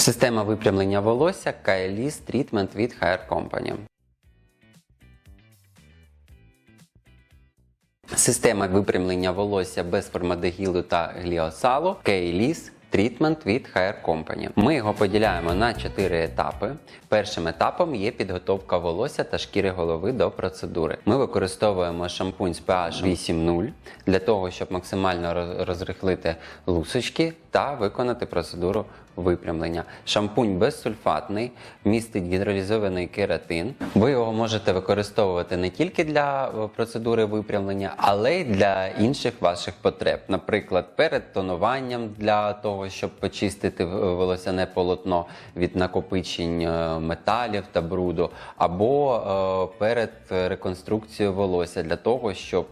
Система випрямлення волосся Kaelis Treatment від Hair Company. Система випрямлення волосся без формадегілу та гліосалу Kaelis Treatment від Hair Company. Ми його поділяємо на 4 етапи. Першим етапом є підготовка волосся та шкіри голови до процедури. Ми використовуємо шампунь з pH 8.0 для того, щоб максимально розрихлити лусочки та виконати процедуру випрямлення. Шампунь безсульфатний, містить гідролізований кератин. Ви його можете використовувати не тільки для е, процедури випрямлення, але й для інших ваших потреб. Наприклад, перед тонуванням для того, щоб почистити е, волосяне полотно від накопичень е, металів та бруду, або перед реконструкцією волосся для того, щоб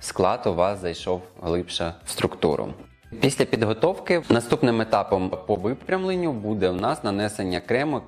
склад у вас зайшов глибше в структуру. Після підготовки наступним етапом по випрямленню буде у нас нанесення крему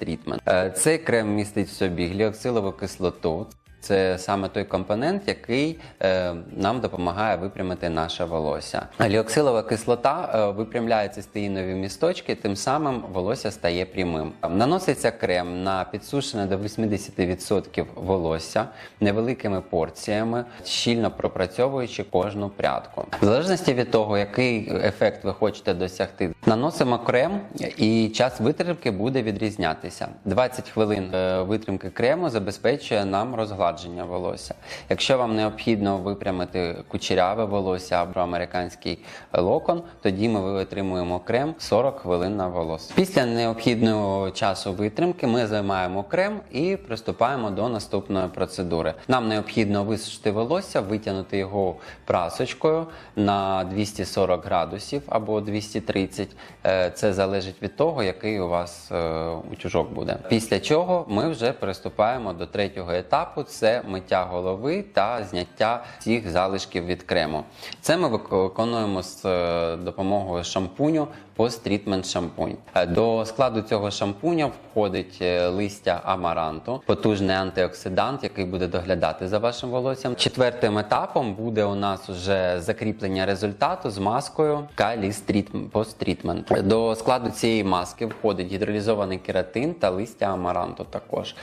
Treatment. Е, Цей крем містить в собі гліоксилову кислоту. Це саме той компонент, який е, нам допомагає випрямити наше волосся. Гліоксилова кислота е, випрямляє цистеїнові місточки, тим самим волосся стає прямим. Наноситься крем на підсушене до 80% волосся невеликими порціями, щільно пропрацьовуючи кожну прядку. В залежності від того, який ефект ви хочете досягти, наносимо крем, і час витримки буде відрізнятися. 20 хвилин е, витримки крему забезпечує нам розгладження волосся. Якщо вам необхідно випрямити кучеряве волосся або американський локон, тоді ми витримуємо крем 40 хвилин на волосся. Після необхідного часу витримки ми займаємо крем і приступаємо до наступної процедури. Нам необхідно висушити волосся, витягнути його прасочкою на 240 градусів або 230. Е, Це залежить від того, який у вас е, утюжок буде. Після чого ми вже приступаємо до третього етапу: це миття голови та зняття всіх залишків від крему. Це ми виконуємо з е, допомогою шампуню пост-трітмент шампунь. Е, До складу цього шампуня входить е, листя амаранту, потужний антиоксидант, який буде доглядати за вашим волоссям. Четвертим етапом буде у нас вже закріплення результату з маскою Kalis Treatment- Post Treatment. До складу цієї маски входить гідролізований кератин та листя амаранту. Також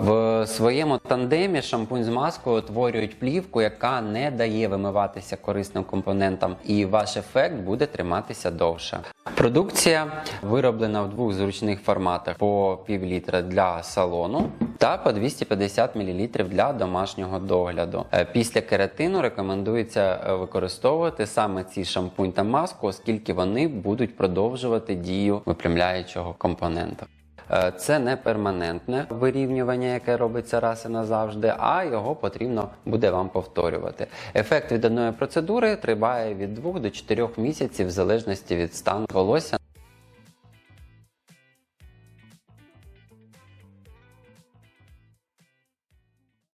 в своєму тандемі шампунь з маскою утворюють плівку, яка не дає вимиватися корисним компонентам, і ваш ефект буде триматися довше. Продукція вироблена в двох зручних форматах по пів літра для салону та по 250 мл для домашнього догляду. Е, Після кератину рекомендується е, використовувати саме ці шампунь та маску, оскільки вони будуть продовжувати дію випрямляючого компонента. Е, Це не перманентне вирівнювання, яке робиться раз і назавжди, а його потрібно буде вам повторювати. Ефект від одної процедури триває від 2 до 4 місяців в залежності від стану волосся.